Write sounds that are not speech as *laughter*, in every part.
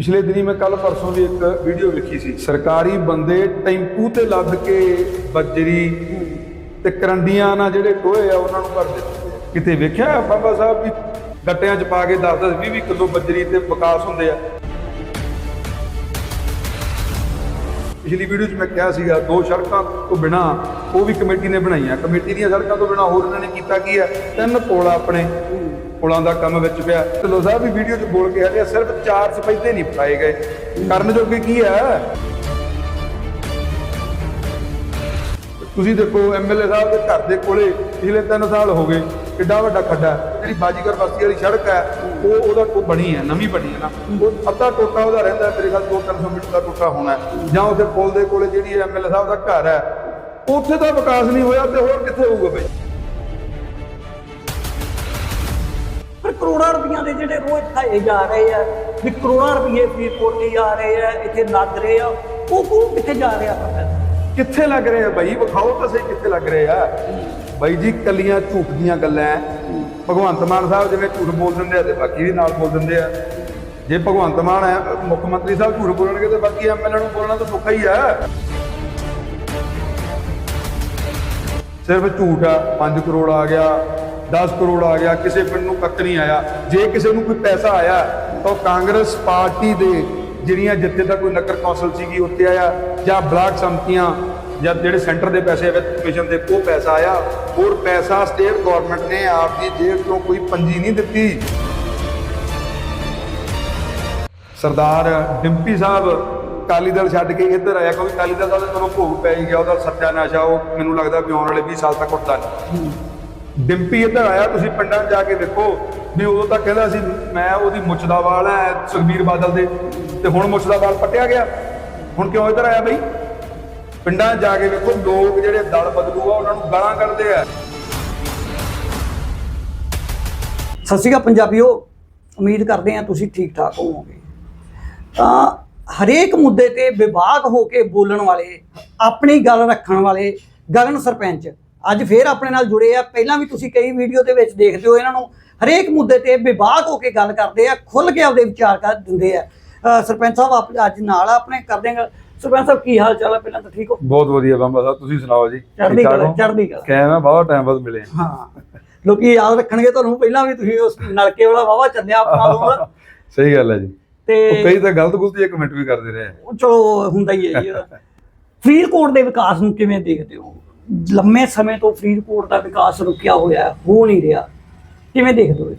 ਪਿਛਲੇ ਦਿਨੀ ਮੈਂ ਕੱਲ ਪਰਸੋਂ ਵੀ ਇੱਕ ਵੀਡੀਓ ਵੇਖੀ ਸੀ। ਸਰਕਾਰੀ ਬੰਦੇ ਟੈਂਪੂ ਤੇ ਲੱਦ ਕੇ ਬੱਜਰੀ ਤੇ ਕਰੰਡੀਆਂ ਨਾਲ ਜਿਹੜੇ ਟੋਏ ਆ, ਉਹਨਾਂ ਨੂੰ ਭਰਦੇ ਫਿਰਦੇ ਕਿਤੇ ਵੇਖਿਆ ਬਾਬਾ ਸਾਹਿਬ ਵੀ ਗੱਟਿਆਂ 'ਚ ਪਾ ਕੇ 10-10 20-20 ਕਿਲੋ ਬੱਜਰੀ ਤੇ ਵਿਕਾਸ ਹੁੰਦੇ ਆ? ਪਿਛਲੀ ਵੀਡੀਓ 'ਚ ਮੈਂ ਕਿਹਾ ਸੀਗਾ, ਦੋ ਸੜਕਾਂ ਤੋਂ ਬਿਨਾ ਉਹ ਵੀ ਕਮੇਟੀ ਨੇ ਬਣਾਈਆਂ। ਕਮੇਟੀ ਦੀਆਂ ਸੜਕਾਂ ਤੋਂ ਬਿਨਾ ਹੋਰ ਇਹਨਾਂ ਨੇ ਕੀਤਾ ਕੀ ਹੈ ਤਿੰਨ ਪੁਲ ਆਪਣੇ। ਪੁਲਾਂ ਦਾ ਕੰਮ ਵਿੱਚ ਪਿਆ। ਢਿੱਲੋਂ ਸਾਹਿਬ ਵੀ ਵੀਡੀਓ 'ਚ ਬੋਲ ਕੇ ਹਟਿਆ ਸਿਰਫ ਚਾਰ ਸਪੈਦੇ ਨਹੀਂ ਪਟਾਏ ਗਏ। ਕਰਨ ਜੋਗੇ ਕੀ ਹੈ ਤੁਸੀਂ ਦੇਖੋ ਐਮਐਲਏ ਸਾਹਿਬ ਦੇ ਘਰ ਦੇ ਕੋਲੇ ਪਿਛਲੇ 3 ਸਾਲ ਹੋ ਗਏ, ਕਿੱਡਾ ਵੱਡਾ ਖੱਡਾ ਜਿਹੜੀ ਬਾਜੀਗਰ ਬਸਤੀ ਵਾਲੀ ਸੜਕ ਹੈ, ਉਹ ਉਹਦਾ ਉਹ ਬਣੀ ਹੈ, ਨਵੀਂ ਬਣੀ ਹੈ ਨਾ। ਉਹ ਅੱਧਾ ਟੋਟਾ ਉਹਦਾ ਰਹਿੰਦਾ ਮੇਰੇ ਖਿਆਲ 2-300 ਮੀਟਰ ਦਾ ਟੋਟਾ ਹੋਣਾ ਜਾਂ ਉੱਥੇ ਪੁਲ ਦੇ ਕੋਲੇ ਜਿਹੜੀ ਐਮਐਲਏ ਸਾਹਿਬ ਦਾ ਘਰ ਹੈ, ਉੱਥੇ ਤਾਂ ਵਿਕਾਸ ਨਹੀਂ ਹੋਇਆ ਤੇ ਹੋਰ ਕਿੱਥੇ ਹੋਊਗਾ ਬਈ? ਪਰ ਕਰੋੜਾਂ ਰੁਪਈਆਂ ਦੇ ਜਿਹੜੇ ਰੋਜ਼ ਖਾਏ ਜਾ ਰਹੇ ਆ, ਵੀ ਕਰੋੜਾਂ ਰੁਪਏ ਫਰੀਦਕੋਟ ਦੇ ਜਾ ਰਹੇ ਆ, ਇੱਥੇ ਲੱਗ ਰਹੇ ਆ, ਉਹ ਉਹ ਕਿੱਥੇ ਜਾ ਰਿਹਾ ਪ੍ਰੋਫੈਸਰ ਕਿੱਥੇ ਲੱਗ ਰਹੇ ਆ ਬਾਈ? ਵਿਖਾਓ ਤਾਂ ਸਹੀ ਕਿੱਥੇ ਲੱਗ ਰਹੇ ਆ। ਬਾਈ ਜੀ ਕੱਲੀਆਂ ਝੂਠ ਦੀਆਂ ਗੱਲਾਂ ਭਗਵੰਤ ਮਾਨ ਸਾਹਿਬ ਜਿਵੇਂ ਝੂਠ ਬੋਲ ਦਿੰਦੇ ਆ ਤੇ ਬਾਕੀ ਵੀ ਨਾਲ ਬੋਲ ਦਿੰਦੇ ਆ। ਜੇ ਭਗਵੰਤ ਮਾਨ ਹੈ ਮੁੱਖ ਮੰਤਰੀ ਸਾਹਿਬ ਝੂਠ ਬੋਲਣਗੇ ਤੇ ਬਾਕੀ ਐਮਐਲਏ ਨੂੰ ਬੋਲਣਾ ਤਾਂ ਸੌਖਾ ਹੀ ਆ। ਸਿਰਫ ਝੂਠ ਆ 5 ਕਰੋੜ ਆ ਗਿਆ। 10 ਕਰੋੜ ਆ ਗਿਆ, ਕਿਸੇ ਪਿੰਡ ਨੂੰ ਕੱਖ ਨਹੀਂ ਆਇਆ। ਜੇ ਕਿਸੇ ਨੂੰ ਕੋਈ ਪੈਸਾ ਆਇਆ, ਤਾਂ ਉਹ ਕਾਂਗਰਸ ਪਾਰਟੀ ਦੇ ਜਿਹੜੀਆਂ ਜਿੱਥੇ ਤੱਕ ਕੋਈ ਨਗਰ ਕੌਂਸਲ ਸੀਗੀ, ਉੱਥੇ ਆਇਆ। ਜਾਂ ਬਲਾਕ ਸੰਮਤੀਆਂ ਜਾਂ ਜਿਹੜੇ ਸੈਂਟਰ ਦੇ ਪੈਸੇ ਵਿੱਚ ਕਮਿਸ਼ਨ ਦੇ, ਉਹ ਪੈਸਾ ਆਇਆ। ਹੋਰ ਪੈਸਾ ਸਟੇਟ ਗਵਰਨਮੈਂਟ ਨੇ ਆਪ ਦੀ ਜੇਬ ਤੋਂ ਕੋਈ ਪੰਜੀ ਨਹੀਂ ਦਿੱਤੀ। ਸਰਦਾਰ ਡਿੰਪੀ ਸਾਹਿਬ ਕਾਲੀ ਦਲ ਛੱਡ ਕੇ ਇੱਧਰ ਆਇਆ, ਕਿਉਂਕਿ ਕਾਲੀ ਦਲ ਦਾ ਤਾਂ ਭੋਗ ਪੈ ਗਿਆ, ਉਹਦਾ ਸੱਤਿਆਨਾਸ਼ ਆ, ਉਹ ਮੈਨੂੰ ਲੱਗਦਾ ਵੀ ਆਉਣ ਵਾਲੇ 20 ਸਾਲ ਤੱਕ ਉੱਠਦਾ ਨਹੀਂ। ਡਿੰਪੀ ਇੱਧਰ ਆਇਆ, ਤੁਸੀਂ ਪਿੰਡਾਂ 'ਚ ਜਾ ਕੇ ਦੇਖੋ। ਵੀ ਉਦੋਂ ਤਾਂ ਕਹਿੰਦਾ ਸੀ, ਮੈਂ ਉਹਦੀ ਮੁੱਛ ਦਾ ਵਾਲ ਹੈ ਸੁਖਬੀਰ ਬਾਦਲ ਦੇ। ਤੇ ਹੁਣ ਮੁੱਛ ਦਾ ਵਾਲ ਪੱਟਿਆ ਗਿਆ। ਹੁਣ ਕਿਉਂ ਇੱਧਰ ਆਇਆ ਬਈ? ਪਿੰਡਾਂ ਜਾ ਕੇ ਵੇਖੋ, ਲੋਕ ਜਿਹੜੇ ਦਲ ਬਦਲੂ ਉਹਨਾਂ ਨੂੰ ਗਾਲਾਂ ਕੱਢਦੇ ਆ। ਸਤਿ ਸ਼੍ਰੀ ਅਕਾਲ ਪੰਜਾਬੀਓ, ਉਮੀਦ ਕਰਦੇ ਆ ਤੁਸੀਂ ਠੀਕ ਠਾਕ ਹੋਵੋਗੇ। ਤਾਂ ਹਰੇਕ ਮੁੱਦੇ ਤੇ ਵਿਵਾਦ ਹੋ ਕੇ ਬੋਲਣ ਵਾਲੇ, ਆਪਣੀ ਗੱਲ ਰੱਖਣ ਵਾਲੇ, ਗਗਨ ਸਰਪੰਚ ਅੱਜ ਫੇਰ ਆਪਣੇ ਨਾਲ ਜੁੜੇ ਆ। ਪਹਿਲਾਂ ਵੀ ਤੁਸੀਂ ਕਈ ਵੀਡੀਓ ਦੇ ਵਿੱਚ ਦੇਖਦੇ ਹੋ ਇਹਨਾਂ ਨੂੰ। ਹਰੇਕ ਮੁੱਦੇ ਤੇ ਵਿਵਾਦ ਹੋ ਕੇ ਗੱਲ ਕਰਦੇ ਆ ਖੁੱਲ ਕੇ ਆਪਦੇ ਵਿਚਾਰ ਕਰ ਦਿੰਦੇ ਆ। ਸਰਪੰਚ ਸਾਹਿਬ ਆਪ ਅੱਜ ਨਾਲ ਆਪਣੇ ਕਰਦੇ ਆ। ਗੱਲ। ਸਰਪੰਚ ਸਾਹਿਬ ਕੀ ਹਾਲ ਚਾਲ ਹੈ ਪਹਿਲਾਂ ਤਾਂ ਠੀਕ ਹੋ? ਬਹੁਤ ਵਧੀਆ ਬੰਬਾ ਸਾਹਿਬ ਤੁਸੀਂ ਸੁਣਾਓ ਜੀ? ਚੜ੍ਹਦੀ ਕਲਾ ਚੜ੍ਹਦੀ ਕਲਾ। ਕਿਵੇਂ ਬਹੁਤ ਟਾਈਮ ਬਾਅਦ ਮਿਲੇ। ਹਾਂ। ਲੋਕੀ ਯਾਦ ਰੱਖਣਗੇ ਤੁਹਾਨੂੰ ਪਹਿਲਾਂ ਵੀ ਤੁਸੀਂ ਉਸ ਨਲਕੇ ਵਾਲਾ ਵਾਵਾ ਚੱਲਿਆ ਆਪਣਾ ਉਦੋਂ। ਸਹੀ ਗੱਲ ਹੈ ਜੀ। ਤੇ ਉਹ ਕਈ ਤਾਂ ਗਲਤ ਗੁਲਤੀ ਕਮੈਂਟ ਵੀ ਕਰਦੇ ਰਹੇ। ਚਲੋ ਹੁੰਦਾ ਹੀ ਹੈ ਜੀ। ਉਹਦਾ। ਫਰੀਦਕੋਟ ਦੇ ਵਿਕਾਸ ਨੂੰ ਕਿਵੇਂ ਦੇਖਦੇ ਹੋ? ਲੰਮੇ ਸਮੇਂ ਤੋਂ ਫਰੀਦਕੋਟ ਦਾ ਵਿਕਾਸ ਰੁਕਿਆ ਹੋਇਆ ਹੈ, ਹੋ ਨਹੀਂ ਰਿਹਾ। ਕਿਵੇਂ ਦੇਖਦੇ ਹੋ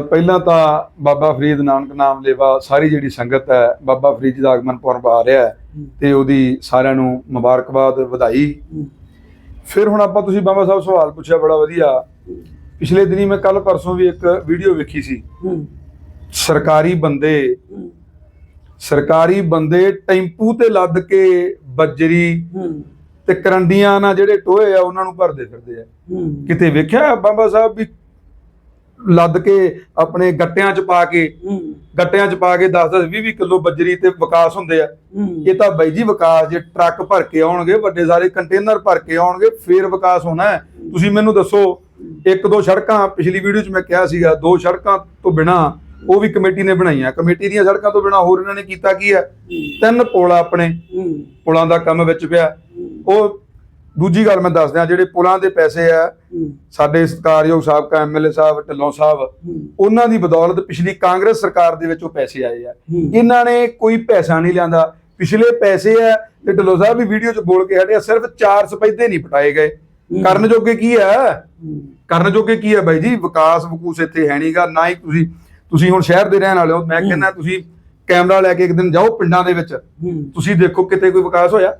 ਪਹਿਲਾਂ ਤਾਂ ਬਾਬਾ ਫਰੀਦ ਨਾਨਕ ਨਾਮ ਲੇਵਾ ਸਾਰੀ ਜਿਹੜੀ ਸੰਗਤ ਹੈ ਬਾਬਾ ਫਰੀਦ ਜੀ ਦਾ ਆਗਮਨ ਪੁਰਬ ਆ ਰਿਹਾ ਹੈ ਤੇ ਉਹਦੀ ਸਾਰਿਆਂ ਨੂੰ ਮੁਬਾਰਕਬਾਦ ਵਧਾਈ। ਫਿਰ ਹੁਣ ਆਪਾਂ ਤੁਸੀਂ ਬਾਬਾ ਸਾਹਿਬ ਸਵਾਲ ਪੁੱਛਿਆ ਬੜਾ ਵਧੀਆ। ਪਿਛਲੇ ਦਿਨੀ ਮੈਂ ਕੱਲ ਪਰਸੋਂ ਵੀ ਇੱਕ ਵੀਡੀਓ ਵੇਖੀ ਸੀ। ਸਰਕਾਰੀ ਬੰਦੇ ਸਰਕਾਰੀ ਬੰਦੇ ਟੈਂਪੂ ਤੇ ਲੱਦ ਕੇ ਬੱਜਰੀ ਤੇ ਕਰੰਡੀਆਂ ਨਾਲ ਜਿਹੜੇ ਟੋਏ ਆ ਉਹਨਾਂ ਨੂੰ ਭਰਦੇ ਫਿਰਦੇ ਆ। ਕਿਤੇ ਵੇਖਿਆ ਬਾਬਾ ਸਾਹਿਬ ਵੀ ਲੱਦ ਕੇ ਆਪਣੇ ਗੱਟਿਆਂ 'ਚ ਪਾ ਕੇ ਗੱਟਿਆਂ 'ਚ ਪਾ ਕੇ 10-10 20-20 ਕਿਲੋ ਬੱਜਰੀ ਤੇ ਵਿਕਾਸ ਹੁੰਦੇ ਆ। ਇਹ ਤਾਂ ਬਾਈ ਜੀ ਵਿਕਾਸ ਜੇ ਟਰੱਕ ਭਰ ਕੇ ਆਉਣਗੇ ਵੱਡੇ ਸਾਰੇ ਕੰਟੇਨਰ ਭਰ ਕੇ ਆਉਣਗੇ ਫੇਰ ਵਿਕਾਸ ਹੋਣਾ ਹੈ। ਤੁਸੀਂ ਮੈਨੂੰ ਦੱਸੋ ਇੱਕ ਦੋ ਸੜਕਾਂ ਪਿਛਲੀ ਵੀਡੀਓ 'ਚ ਮੈਂ ਕਿਹਾ ਸੀਗਾ ਦੋ ਸੜਕਾਂ ਤੋਂ ਬਿਨਾ ਉਹ ਵੀ ਕਮੇਟੀ ਨੇ ਬਣਾਈਆਂ। ਕਮੇਟੀ ਦੀਆਂ ਸੜਕਾਂ ਤੋਂ ਬਿਨਾ ਹੋਰ ਇਹਨਾਂ ਨੇ ਕੀਤਾ ਕੀ ਹੈ? ਤਿੰਨ ਪੁਲ ਆਪਣੇ। ਪੁਲਾਂ ਦਾ ਕੰਮ ਵਿੱਚ ਪਿਆ। ਉਹ ਦੂਜੀ ਗੱਲ ਮੈਂ ਦੱਸ ਜਿਹੜੇ ਪੁਲਾਂ ਦੇ ਪੈਸੇ ਆ, ਸਾਡੇ ਸਤਿਕਾਰਯੋਗ ਸਾਬਕਾ ਐਮਐਲਏ ਸਾਹਿਬ, ਢਿੱਲੋਂ ਸਾਹਿਬ, ਉਹਨਾਂ ਦੀ ਬਦੌਲਤ ਪਿਛਲੀ ਕਾਂਗਰਸ ਸਰਕਾਰ ਦੇ ਵਿੱਚ ਉਹ ਪੈਸੇ ਆਏ ਆ। ਇਹਨਾਂ ਨੇ ਕੋਈ ਪੈਸਾ ਨਹੀਂ ਲਿਆਂਦਾ। ਪਿਛਲੇ ਪੈਸੇ ਆ ਤੇ ਢਿੱਲੋਂ ਸਾਹਿਬ ਵੀ ਵੀਡੀਓ 'ਚ ਬੋਲ ਕੇ ਹਟਿਆ ਸਿਰਫ ਚਾਰ ਸਪੈਦੇ ਨਹੀਂ ਪਟਾਏ ਗਏ। ਕਰਨ ਜੋਗੇ ਕੀ ਹੈ? ਕਰਨ ਜੋਗੇ ਕੀ ਹੈ ਬਾਈ ਜੀ? ਵਿਕਾਸ ਵਕੂਸ ਇੱਥੇ ਹੈ ਨਹੀਂਗਾ ਨਾ ਹੀ ਤੁਸੀਂ ਤੁਸੀਂ ਹੁਣ ਸ਼ਹਿਰ ਦੇ ਰਹਿਣ ਵਾਲੇ ਹੋ ਮੈਂ ਕਹਿੰਦਾ ਤੁਸੀਂ ਕੈਮਰਾ ਲੈ ਕੇ ਇੱਕ ਦਿਨ ਜਾਓ ਪਿੰਡਾਂ ਦੇ ਵਿੱਚ। ਤੁਸੀਂ ਦੇਖੋ ਕਿਤੇ ਕੋਈ ਵਿਕਾਸ ਹੋਇਆ।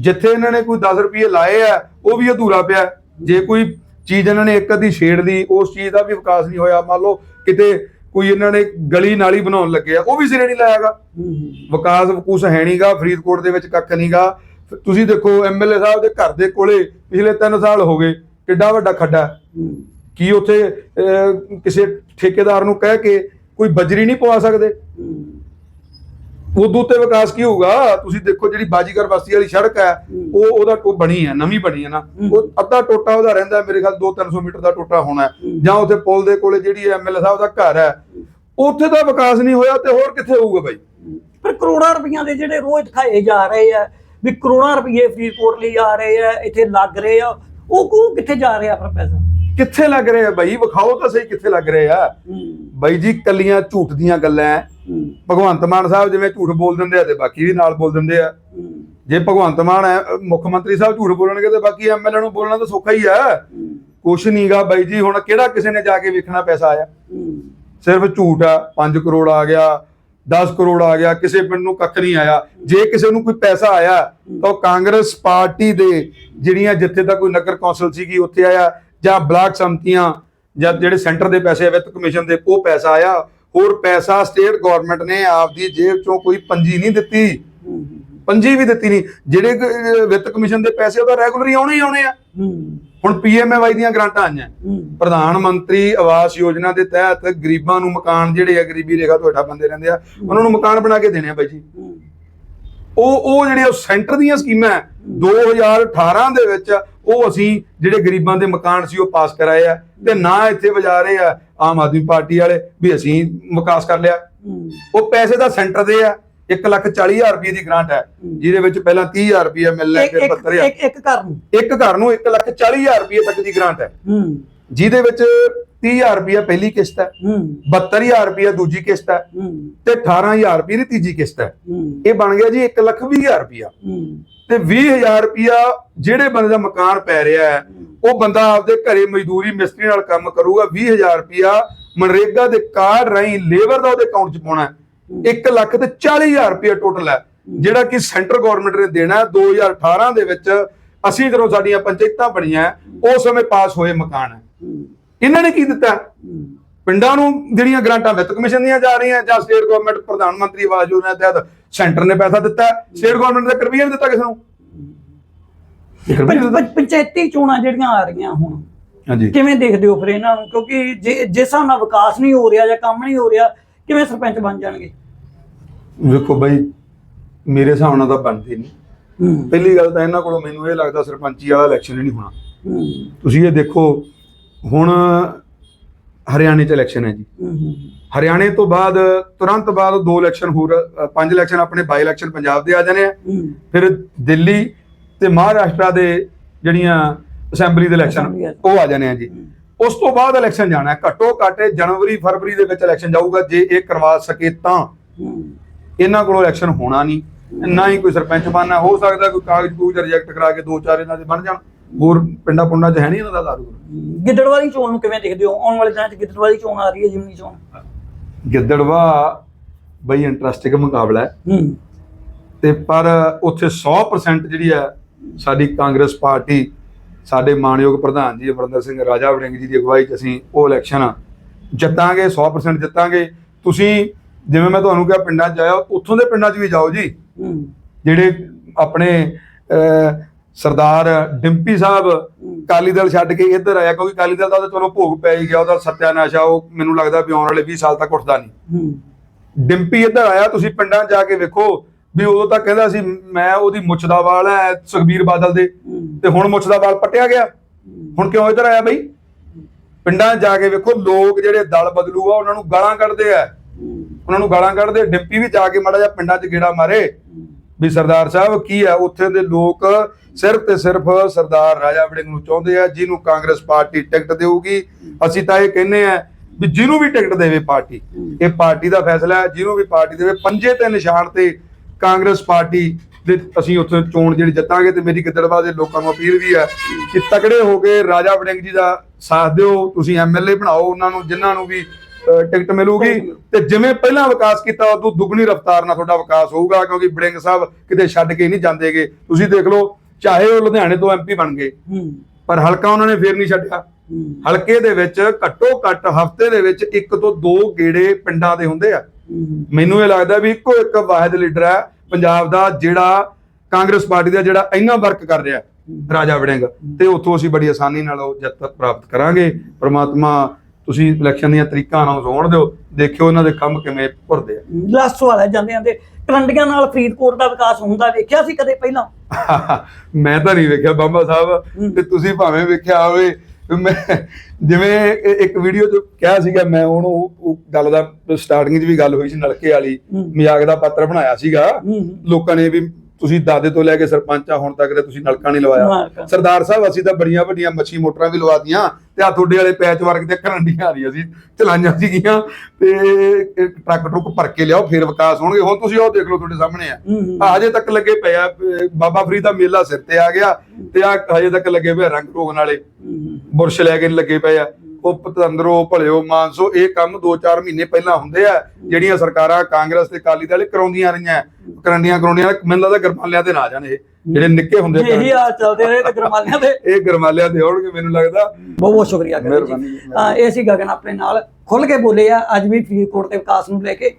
ਜਿੱਥੇ ਇਹਨਾਂ ਨੇ ਕੋਈ 10 ਰੁਪਏ ਲਾਏ ਆ ਉਹ ਵੀ ਅਧੂਰਾ ਪਿਆ। ਜੇ ਕੋਈ ਚੀਜ਼ ਇਹਨਾਂ ਨੇ ਇੱਕ ਅੱਧੀ ਛੇੜ ਲਈ ਉਸ ਚੀਜ਼ ਦਾ ਵੀ ਵਿਕਾਸ ਨਹੀਂ ਹੋਇਆ। ਮੰਨ ਲਓ ਕਿਤੇ ਕੋਈ ਇਹਨਾਂ ਨੇ ਗਲੀ ਨਾਲੀ ਬਣਾਉਣ ਲੱਗੇ ਆ ਉਹ ਵੀ ਸਿਰੇ ਨਹੀਂ ਲਾਇਆਗਾ। ਵਿਕਾਸ ਵਕੂਸ ਹੈ ਨਹੀਂਗਾ ਫਰੀਦਕੋਟ ਦੇ ਵਿੱਚ ਕੱਖ ਨਹੀਂਗਾ ਤੁਸੀਂ ਦੇਖੋ ਐਮਐਲਏ ਸਾਹਿਬ ਦੇ ਘਰ ਦੇ ਕੋਲੇ ਪਿਛਲੇ 3 ਸਾਲ ਹੋ ਗਏ ਕਿੱਡਾ ਵੱਡਾ ਖੱਡਾ। ਕੀ ਉੱਥੇ ਕਿਸੇ ਠੇਕੇਦਾਰ ਨੂੰ ਕਹਿ ਕੇ ਕੋਈ ਬਜਰੀ ਨਹੀਂ ਪਵਾ ਸਕਦੇ। ਉਦੋਂ ਤੇ ਵਿਕਾਸ ਕੀ ਹੋਊਗਾ? ਤੁਸੀਂ ਦੇਖੋ ਜਿਹੜੀ ਬਾਜੀਗਰ ਬਸਤੀ ਵਾਲੀ ਸੜਕ ਹੈ ਉਹ ਉਹਦਾ ਉਹ ਬਣੀ ਹੈ ਨਵੀਂ ਬਣੀ ਹੈ ਨਾ। ਉਹ ਅੱਧਾ ਟੋਟਾ ਉਹਦਾ ਰਹਿੰਦਾ ਮੇਰੇ ਖਿਆਲ 2-300 ਮੀਟਰ ਦਾ ਟੋਟਾ ਹੋਣਾ ਹੈ। ਜਾਂ ਉੱਥੇ ਪੁਲ ਦੇ ਕੋਲੇ ਜਿਹੜੀ ਐਮਐਲਏ ਸਾਹਿਬ ਦਾ ਘਰ ਹੈ ਉੱਥੇ ਤਾਂ ਵਿਕਾਸ ਨਹੀਂ ਹੋਇਆ ਤੇ ਹੋਰ ਕਿੱਥੇ ਹੋਊਗਾ ਬਾਈ? ਪਰ ਕਰੋੜਾਂ ਰੁਪਈਆਂ ਦੇ ਜਿਹੜੇ ਰੋਜ਼ ਦਿਖਾਏ ਜਾ ਰਹੇ ਆ ਵੀ ਕਰੋੜਾਂ ਰੁਪਏ ਫਰੀਦਕੋਟ ਲਈ ਆ ਰਹੇ ਆ ਇੱਥੇ ਲੱਗ ਰਹੇ ਆ ਉਹ ਕਿੱਥੇ ਜਾ ਰਿਹਾ ਫਿਰ ਪੈਸਾ? ਕਿੱਥੇ ਲੱਗ ਰਿਹਾ ਬਾਈ? ਵਿਖਾਓ ਤਾਂ ਸਹੀ ਕਿੱਥੇ ਲੱਗ ਰਿਹਾ ਹੂੰ। ਬਾਈ ਜੀ ਕੱਲੀਆਂ ਝੂਠ ਦੀਆਂ ਗੱਲਾਂ ਭਗਵੰਤ ਮਾਨ ਸਾਹਿਬ ਜਿਵੇਂ ਝੂਠ ਬੋਲ ਦਿੰਦੇ ਆ ਤੇ ਬਾਕੀ ਵੀ ਨਾਲ ਬੋਲ ਦਿੰਦੇ ਆ। ਜੇ ਭਗਵੰਤ ਮਾਨ ਮੁੱਖ ਮੰਤਰੀ ਸਾਹਿਬ ਝੂਠ ਬੋਲਣਗੇ ਤੇ ਬਾਕੀ ਐਮਐਲਏ ਨੂੰ ਬੋਲਣਾ ਤਾਂ ਸੌਖਾ ਹੀ ਆ। ਕੁਛ ਨਹੀਂਗਾ ਬਾਈ ਜੀ ਹੁਣ ਕਿਹੜਾ ਕਿਸੇ ਨੇ ਜਾ ਕੇ ਵੇਖਣਾ ਪੈਸਾ ਆਇਆ? ਸਿਰਫ ਝੂਠ ਆ 5 ਕਰੋੜ ਆ ਗਿਆ 10 ਕਰੋੜ ਆ ਗਿਆ ਕਿਸੇ ਪਿੰਡ ਨੂੰ ਕੱਖ ਨਹੀਂ ਆਇਆ। ਜੇ ਕਿਸੇ ਨੂੰ ਕੋਈ ਪੈਸਾ ਆਇਆ ਤਾਂ ਕਾਂਗਰਸ ਪਾਰਟੀ ਦੇ ਜਿਹੜੀਆਂ ਜਿੱਥੇ ਤੱਕ ਕੋਈ ਨਗਰ ਕੌਂਸਲ ਸੀਗੀ ਉੱਥੇ ਆਇਆ। ਜਾਂ ਬਲਾਕ ਸੰਮਤੀਆਂ ਜਾਂ ਜਿਹੜੇ ਸੈਂਟਰ ਦੇ ਪੈਸੇ ਆ, ਵਿੱਤ ਕਮਿਸ਼ਨ ਦੇ, ਉਹ ਪੈਸਾ ਆਇਆ। ਹੋਰ ਪੈਸਾ ਸਟੇਟ ਗਵਰਨਮੈਂਟ ਨੇ ਆਪਦੀ ਜੇਬ ਚੋਂ ਕੋਈ ਪੰਜੀ ਨਹੀਂ ਦਿੱਤੀ। ਪੰਜੀ ਵੀ ਦਿੱਤੀ ਨਹੀਂ। ਜਿਹੜੇ ਵਿੱਤ ਕਮਿਸ਼ਨ ਦੇ ਪੈਸੇ ਉਹ ਰੈਗੂਲਰ ਹੀ ਆਉਣੇ ਹੀ ਆਉਣੇ ਆ। ਹੂੰ ਹੁਣ ਪੀਐਮਐਵਾਈ ਦੀਆਂ ਗ੍ਰਾਂਟਾਂ ਆਈਆਂ। ਪ੍ਰਧਾਨ ਮੰਤਰੀ ਆਵਾਸ ਯੋਜਨਾ ਦੇ ਤਹਿਤ ਗਰੀਬਾਂ ਨੂੰ ਮਕਾਨ ਜਿਹੜੇ ਆ, ਗਰੀਬੀ ਰੇਖਾ ਤੋਂ ਹੇਠਾਂ ਬੰਦੇ ਰਹਿੰਦੇ ਆ, ਉਹਨਾਂ ਨੂੰ ਮਕਾਨ ਬਣਾ ਕੇ ਦੇਣੇ ਆ ਬਾਈ ਜੀ। ਉਹ ਉਹ ਜਿਹੜੇ ਉਹ ਸੈਂਟਰ ਦੀਆਂ ਸਕੀਮਾਂ ਹੈ, 2018 ਦੇ ਵਿੱਚ ਉਹ ਅਸੀਂ ਜਿਹੜੇ ਗਰੀਬਾਂ ਦੇ ਮਕਾਨ ਸੀ ਉਹ ਪਾਸ ਕਰਾਏ ਆ ਤੇ ਨਾ ਇੱਥੇ ਵਜਾ ਰਹੇ ਆ ਆਮ ਆਦਮੀ ਪਾਰਟੀ ਵਾਲੇ ਵੀ ਅਸੀਂ ਵਿਕਾਸ ਕਰ ਲਿਆ। ਉਹ ਪੈਸੇ ਤਾਂ ਸੈਂਟਰ ਦੇ ਆ 1 ਲੱਖ 40 ਹਜ਼ਾਰ ਰੁਪਏ ਦੀ ਗ੍ਰਾਂਟ ਹੈ ਜਿਹਦੇ ਵਿੱਚ ਪਹਿਲਾਂ 30 ਹਜ਼ਾਰ ਰੁਪਏ ਮਿਲਣਾ ਫਿਰ ਇੱਕ 72000 ਇੱਕ ਇੱਕ ਘਰ ਨੂੰ। ਇੱਕ ਘਰ ਨੂੰ 1 ਲੱਖ 40 ਹਜ਼ਾਰ ਰੁਪਏ ਤੱਕ ਦੀ ਗ੍ਰਾਂਟ ਹੂੰ। ਜਿਹਦੇ ਵਿੱਚ 30000 ਰੁਪਏ ਪਹਿਲੀ ਕਿਸ਼ਤ ਹੈ ਹੂੰ। 72000 ਰੁਪਏ ਦੂਜੀ ਕਿਸ਼ਤ ਹੈ ਹੂੰ। ਤੇ 18000 ਰੁਪਏ ਦੀ ਤੀਜੀ ਕਿਸ਼ਤ ਹੈ। ਇਹ ਬਣ ਗਿਆ ਜੀ 1 ਲੱਖ 20000 ਰੁਪਇਆ ਹੂੰ। ਤੇ 20000 ਰੁਪਇਆ ਜਿਹੜੇ ਬੰਦੇ ਦਾ ਮਕਾਨ ਪੈ ਰਿਹਾ ਹੈ ਉਹ ਬੰਦਾ ਆਪਦੇ ਘਰੇ ਮਜ਼ਦੂਰੀ ਮਿਸਤਰੀ ਨਾਲ ਕੰਮ ਕਰੂਗਾ 20000 ਰੁਪਇਆ ਮਨਰੇਗਾ ਦੇ ਕਾਰਡ ਰਾਹੀਂ ਲੇਬਰ ਦਾ ਉਹਦੇ ਅਕਾਊਂਟ 'ਚ ਪਾਉਣਾ ਹੈ। 1 ਲੱਖ ਤੇ 40000 ਰੁਪਇਆ ਟੋਟਲ ਹੈ ਜਿਹੜਾ ਕਿ ਸੈਂਟਰ ਗਵਰਨਮੈਂਟ ਨੇ ਦੇਣਾ ਹੈ। 2018 ਦੇ ਵਿੱਚ ਅਸੀਂ ਜਦੋਂ ਸਾਡੀਆਂ ਪੰਚਾਇਤਾਂ ਬਣੀਆਂ ਉਸ ਸਮੇਂ ਪਾਸ ਹੋਏ ਮਕਾਨ ਹੂੰ। ਇਹਨਾਂ ਨੇ ਕੀ ਦਿੱਤਾ? ਪਿੰਡਾਂ ਨੂੰ ਜਿਹੜੀਆਂ ਗ੍ਰਾਂਟਾਂ ਵਿੱਤ ਕਮਿਸ਼ਨ ਦੀਆਂ ਜਾ ਰਹੀਆਂ ਜਾਂ ਸਟੇਟ ਗਵਰਨਮੈਂਟ ਪ੍ਰਧਾਨ ਮੰਤਰੀ ਆਵਾਸ ਯੋਜਨਾ ਤਹਿਤ ਸੈਂਟਰ ਨੇ ਪੈਸਾ ਦਿੱਤਾ ਸਟੇਟ ਗਵਰਨਮੈਂਟ ਨੇ ਕਰਵੀਆਂ ਦਿੱਤਾ ਕਿਸੇ ਨੂੰ? ਪੰਚਾਇਤੀ ਚੋਣਾਂ ਜਿਹੜੀਆਂ ਆ ਰਹੀਆਂ ਹੁਣ ਹਾਂਜੀ। ਕਿਵੇਂ ਦੇਖਦੇ ਹੋ ਫਿਰ ਇਹਨਾਂ ਨੂੰ? ਕਿਉਂਕਿ ਜੇ ਜਿਸ ਹਿਸਾਬ ਨਾਲ ਵਿਕਾਸ ਨਹੀਂ ਹੋ ਰਿਹਾ ਜਾਂ ਕੰਮ ਨਹੀਂ ਹੋ ਰਿਹਾ ਕਿਵੇਂ ਸਰਪੰਚ ਬਣ ਜਾਣਗੇ? ਵੇਖੋ ਬਾਈ ਮੇਰੇ ਹਿਸਾਬ ਨਾਲ ਤਾਂ ਬਣਦੀ ਨਹੀਂ। ਪਹਿਲੀ ਗੱਲ ਤਾਂ ਇਹਨਾਂ ਕੋਲੋਂ ਮੈਨੂੰ ਇਹ ਲੱਗਦਾ ਸਰਪੰਚੀ ਵਾਲਾ ਇਲੈਕਸ਼ਨ ਹੀ ਨਹੀਂ ਹੋਣਾ। ਤੁਸੀਂ ਇਹ ਦੇਖੋ ਹੁਣ ਹਰਿਆਣੇ 'ਚ ਇਲੈਕਸ਼ਨ ਹੈ ਜੀ। ਹਰਿਆਣੇ ਤੋਂ ਬਾਅਦ ਤੁਰੰਤ ਬਾਅਦ ਦੋ ਇਲੈਕਸ਼ਨ ਹੋਰ ਪੰਜ ਇਲੈਕਸ਼ਨ ਆਪਣੇ ਬਾਈ ਇਲੈਕਸ਼ਨ ਪੰਜਾਬ ਦੇ ਆ ਜਾਣੇ ਆ। ਫਿਰ ਦਿੱਲੀ ਤੇ ਮਹਾਰਾਸ਼ਟਰ ਦੇ ਜਿਹੜੀਆਂ ਅਸੈਂਬਲੀ ਦੇ ਇਲੈਕਸ਼ਨ। ਉਹ ਆ ਜਾਣੇ ਆ ਜੀ। ਉਸ ਤੋਂ ਬਾਅਦ ਇਲੈਕਸ਼ਨ ਜਾਣਾ ਘੱਟੋ ਘੱਟ ਜਨਵਰੀ ਫਰਵਰੀ ਦੇ ਵਿੱਚ ਇਲੈਕਸ਼ਨ ਜਾਊਗਾ। ਜੇ ਇਹ ਕਰਵਾ ਸਕੇ ਤਾਂ। ਇਹਨਾਂ ਕੋਲੋਂ ਇਲੈਕਸ਼ਨ ਹੋਣਾ ਨਹੀਂ। ਨਾ ਹੀ ਕੋਈ ਸਰਪੰਚ ਬਣਨਾ। ਹੋ ਸਕਦਾ ਕੋਈ ਕਾਗਜ਼ ਕੂਜ ਰਿਜੈਕਟ ਕਰਾ ਕੇ ਦੋ ਚਾਰ ਇਹਨਾਂ ਦੇ ਬਣ ਜਾਣ। ਹੋਰ ਪਿੰਡਾਂ ਪੁੰਡਾਂ 'ਚ ਹੈ ਨਹੀਂ ਇਹਨਾਂ ਦਾ ਦਾਰੂ ਗਿੱਦੜਵਾਲੀ ਚੋਣ ਨੂੰ ਕਿਵੇਂ ਦੇਖਦੇ ਹੋ? ਆਉਣ ਵਾਲੇ ਦਿਨਾਂ 'ਚ ਗਿੱਦੜਵਾਲੀ ਚੋਣ ਆ ਰਹੀ ਹੈ ਜਿਮਨੀ ਚੋਣ। ਗਿੱਦੜਵਾ ਬਈ ਇੰਟਰਸਟਿੰਗ ਮੁਕਾਬਲਾ ਹੈ। ਹੂੰ। ਤੇ ਪਰ ਉੱਥੇ 100% ਜਿਹੜੀ ਹੈ ਸਾਡੀ ਕਾਂਗਰਸ ਪਾਰਟੀ ਸਾਡੇ ਮਾਨਯੋਗ ਪ੍ਰਧਾਨ ਜੀ ਅਮਰਿੰਦਰ ਸਿੰਘ ਰਾਜਾ ਵੜਿੰਗ ਜੀ ਦੀ ਅਗਵਾਈ 'ਚ ਅਸੀਂ ਉਹ ਇਲੈਕਸ਼ਨ ਜਿੱਤਾਂਗੇ 100% ਜਿੱਤਾਂਗੇ। ਤੁਸੀਂ ਜਿਵੇਂ ਮੈਂ ਤੁਹਾਨੂੰ ਕਿਹਾ ਪਿੰਡਾਂ 'ਚ ਆਇਆ ਉੱਥੋਂ ਦੇ ਪਿੰਡਾਂ 'ਚ ਵੀ ਜਾਓ ਜੀ। ਜਿਹੜੇ ਆਪਣੇ ਸਰਦਾਰ ਡਿੰਪੀ ਸਾਹਿਬ ਕਾਲੀ ਦਲ ਛੱਡ ਕੇ ਇੱਧਰ ਆਇਆ ਕਿਉਂਕਿ ਕਾਲੀ ਦਲ ਦਾ ਤਾਂ ਚਲੋ ਭੋਗ ਪੈ ਹੀ ਗਿਆ ਉਹਦਾ ਸੱਤਿਆਨਾਸ਼ ਉਹ ਮੈਨੂੰ ਲੱਗਦਾ ਵੀ ਆਉਣ ਵਾਲੇ 20 ਸਾਲ ਤੱਕ ਉੱਠਦਾ ਨਹੀਂ। ਡਿੰਪੀ ਇੱਧਰ ਆਇਆ ਤੁਸੀਂ ਪਿੰਡਾਂ ਜਾ ਕੇ ਵੇਖੋ ਵੀ ਉਦੋਂ ਤਾਂ ਕਹਿੰਦਾ ਸੀ ਮੈਂ ਉਹਦੀ ਮੁੱਛ ਦਾ ਵਾਲ ਹੈ ਸੁਖਬੀਰ ਬਾਦਲ ਦੇ। ਤੇ ਹੁਣ ਮੁੱਛ ਦਾ ਵਾਲ ਪੱਟਿਆ ਗਿਆ। ਹੁਣ ਕਿਉਂ ਇੱਧਰ ਆਇਆ ਬਈ? ਪਿੰਡਾਂ ਜਾ ਕੇ ਵੇਖੋ ਲੋਕ ਜਿਹੜੇ ਦਲ ਬਦਲੂ ਆ ਉਹਨਾਂ ਨੂੰ ਗਾਲਾਂ ਕੱਢਦੇ ਆ। ਉਹਨਾਂ ਨੂੰ ਗਾਲਾਂ ਕੱਢਦੇ ਡਿੰਪੀ ਵੀ ਜਾ ਕੇ ਮਾੜਾ ਜਿਹਾ ਪਿੰਡਾਂ 'ਚ ਗੇੜਾ ਮਾਰੇ। ਵੀ ਸਰਦਾਰ ਸਾਹਿਬ ਕੀ ਹੈ ਉੱਥੇ ਦੇ ਲੋਕ ਸਿਰਫ ਤੇ ਸਿਰਫ ਸਰਦਾਰ ਰਾਜਾ ਵੜਿੰਗ ਨੂੰ ਚਾਹੁੰਦੇ ਆ, ਜਿਹਨੂੰ ਕਾਂਗਰਸ ਪਾਰਟੀ ਟਿਕਟ ਦੇਊਗੀ। ਅਸੀਂ ਤਾਂ ਇਹ ਕਹਿੰਦੇ ਆ ਵੀ ਜਿਹਨੂੰ ਵੀ ਟਿਕਟ ਦੇਵੇ ਪਾਰਟੀ, ਇਹ ਪਾਰਟੀ ਦਾ ਫੈਸਲਾ ਹੈ, ਜਿਹਨੂੰ ਵੀ ਪਾਰਟੀ ਦੇਵੇ, ਪੰਜੇ ਤੇ ਨਿਸ਼ਾਨ ਤੇ ਕਾਂਗਰਸ ਪਾਰਟੀ ਦੇ ਅਸੀਂ ਉੱਥੇ ਚੋਣ ਜਿਹੜੀ ਜਿੱਤਾਂਗੇ ਤੇ ਮੇਰੀ ਗਿੱਦੜਵਾ ਦੇ ਲੋਕਾਂ ਨੂੰ ਅਪੀਲ ਵੀ ਹੈ ਕਿ ਤਕੜੇ ਹੋ ਕੇ ਰਾਜਾ ਵੜਿੰਗ ਜੀ ਦਾ ਸਾਥ ਦਿਓ, ਤੁਸੀਂ ਐਮਐਲਏ ਬਣਾਓ, ਉਹਨਾਂ ਨੂੰ, ਜਿਨ੍ਹਾਂ ਨੂੰ ਵੀ ਟਿਕਟ ਮਿਲੂਗੀ ਤੇ ਜਿਵੇਂ ਪਹਿਲਾਂ ਵਿਕਾਸ ਕੀਤਾ ਉਦੋਂ ਦੁੱਗਣੀ ਰਫ਼ਤਾਰ ਨਾਲ ਤੁਹਾਡਾ ਵਿਕਾਸ ਹੋਊਗਾ ਕਿਉਂਕਿ ਵੜਿੰਗ ਸਾਹਿਬ ਕਿਤੇ ਛੱਡ ਕੇ ਨਹੀਂ ਜਾਂਦੇਗੇ। ਤੁਸੀਂ ਦੇਖ ਲਓ ਚਾਹੇ ਉਹ ਲੁਧਿਆਣੇ ਤੋਂ ਐਮਪੀ ਬਣ ਗਏ ਪਰ ਹਲਕਾ ਉਹਨਾਂ ਨੇ ਫੇਰ ਨਹੀਂ ਛੱਡਿਆ। ਹਲਕੇ ਦੇ ਵਿੱਚ ਘੱਟੋ ਘੱਟ ਹਫ਼ਤੇ ਦੇ ਵਿੱਚ ਇੱਕ ਤੋਂ ਦੋ ਗੇੜੇ ਪਿੰਡਾਂ ਦੇ ਹੁੰਦੇ ਆ। ਮੈਨੂੰ ਇਹ ਲੱਗਦਾ ਵੀ ਇੱਕੋ ਇੱਕ ਵਾਹਿਦ ਲੀਡਰ ਹੈ ਪੰਜਾਬ ਦਾ ਜਿਹੜਾ ਕਾਂਗਰਸ ਪਾਰਟੀ ਦਾ ਜਿਹੜਾ ਇੰਨਾ ਵਰਕ ਕਰ ਰਿਹਾ ਰਾਜਾ ਵੜਿੰਗ। ਤੇ ਉੱਥੋਂ ਅਸੀਂ ਬੜੀ ਆਸਾਨੀ ਨਾਲ ਉਹ ਜਿੱਤ ਪ੍ਰਾਪਤ ਕਰਾਂਗੇ। ਪ੍ਰਮਾਤਮਾ ਤੁਸੀਂ ਇਲੈਕਸ਼ਨ ਦੀਆਂ ਤਰੀਕਾਂ ਨਾਲ ਹੋਣ ਦਿਓ ਦੇਖਿਓ ਇਹਨਾਂ ਦੇ ਕੰਮ ਕਿਵੇਂ ਭਰਦੇ ਆ ਲਾਸਟ ਸਵਾਲ ਹੈ ਜਾਂਦੇ ਜਾਂਦੇ ਕਰੰਡੀਆਂ ਨਾਲ ਫਰੀਦਕੋਟ ਦਾ ਵਿਕਾਸ ਹੁੰਦਾ ਵੇਖਿਆ ਸੀ ਕਦੇ ਪਹਿਲਾਂ *laughs* ਮੈਂ ਤਾਂ ਨਹੀਂ ਵੇਖਿਆ ਬਾਬਾ ਸਾਹਿਬ ਤੇ ਤੁਸੀਂ ਭਾਵੇਂ ਵੇਖਿਆ ਹੋਵੇ ਮੈਂ ਜਿਵੇਂ ਇੱਕ ਵੀਡੀਓ 'ਚ ਕਿਹਾ ਸੀਗਾ ਮੈਂ ਉਹਨੂੰ ਉਹ- ਉਹ ਗੱਲ ਦਾ ਸਟਾਰਟਿੰਗ 'ਚ ਵੀ ਗੱਲ ਹੋਈ ਸੀ ਨਲਕੇ ਵਾਲੀ। ਮਜ਼ਾਕ ਦਾ ਪਾਤਰ ਬਣਾਇਆ ਸੀਗਾ। ਲੋਕਾਂ ਨੇ ਵੀ ਤੁਸੀਂ ਦਾਦੇ ਤੋਂ ਲੈ ਕੇ ਸਰਪੰਚ ਹੁਣ ਤੱਕ ਤੇ ਤੁਸੀਂ ਨਲਕਾ ਨਹੀਂ। ਲਵਾਇਆ। ਸਰਦਾਰ ਸਾਹਿਬ ਅਸੀਂ ਤਾਂ ਬੜੀਆਂ ਵੱਡੀਆਂ ਮੱਛੀ ਮੋਟਰਾਂ ਵੀ ਲਵਾਤੀਆਂ ਤੇ ਆ ਤੁਹਾਡੇ ਵਾਲੇ ਪੈਚ ਵਰਕ ਤੇ ਕਰੰਡੀਆਂ ਆ ਰਹੀ ਅਸੀਂ ਚਲਾਈਆਂ ਸੀਗੀਆਂ। ਤੇ ਟਰੱਕ ਟਰੁੱਕ ਭਰ ਕੇ ਲਿਆਓ ਫਿਰ ਵਿਕਾਸ ਹੋਣਗੇ। ਹੁਣ ਤੁਸੀਂ ਉਹ ਦੇਖ ਲਓ ਤੁਹਾਡੇ ਸਾਹਮਣੇ ਆ। ਹਜੇ ਤੱਕ ਲੱਗੇ ਪਏ ਆ ਅਹ ਬਾਬਾ ਫਰੀਦ ਦਾ ਮੇਲਾ ਸਿਰ ਤੇ ਆ ਗਿਆ ਤੇ ਆ ਹਜੇ ਤੱਕ ਲੱਗੇ ਪਏ ਆ ਰੰਗ ਰੋਗਨ ਵਾਲੇ। ਬੁਰਸ਼ ਲੈ ਕੇ ਲੱਗੇ ਪਏ ਆ। ਉਹ ਪਤੰਦਰੋ ਭਲਿਓ ਮਾਨਸੋ ਇਹ ਕੰਮ 2-4 ਮਹੀਨੇ ਪਹਿਲਾਂ ਹੁੰਦੇ ਆ ਜਿਹੜੀਆਂ ਸਰਕਾਰਾਂ ਕਾਂਗਰਸ ਤੇ ਅਕਾਲੀ ਦਲ ਕਰਾਉਂਦੀਆਂ ਰਹੀਆਂ। ਕਰੰਡੀਆਂ ਕਰਾਉਂਦੀਆਂ ਮੈਨੂੰ ਲੱਗਦਾ ਗਰਮਾਲਿਆਂ ਤੇ ਨਾ ਜਾਣ ਇਹ ਜਿਹੜੇ ਨਿੱਕੇ ਹੁੰਦੇ ਇਹੀ ਆ ਚੱਲਦੇ ਰਹੇ ਤਾਂ ਗਰਮਾਲਿਆਂ ਦੇ। ਇਹ ਗਰਮਾਲਿਆਂ ਦੇ ਆਉਣਗੇ ਮੈਨੂੰ ਲੱਗਦਾ। ਬਹੁਤ ਬਹੁਤ ਸ਼ੁਕਰੀਆ ਮਿਹਰਬਾਨੀ ਇਹ ਸੀ ਗਗਨ ਆਪਣੇ ਨਾਲ। ਖੁੱਲ ਕੇ ਬੋਲੇ ਆ ਅੱਜ ਵੀ ਫਰੀਦਕੋਟ ਦੇ ਵਿਕਾਸ ਨੂੰ ਲੈ ਕੇ।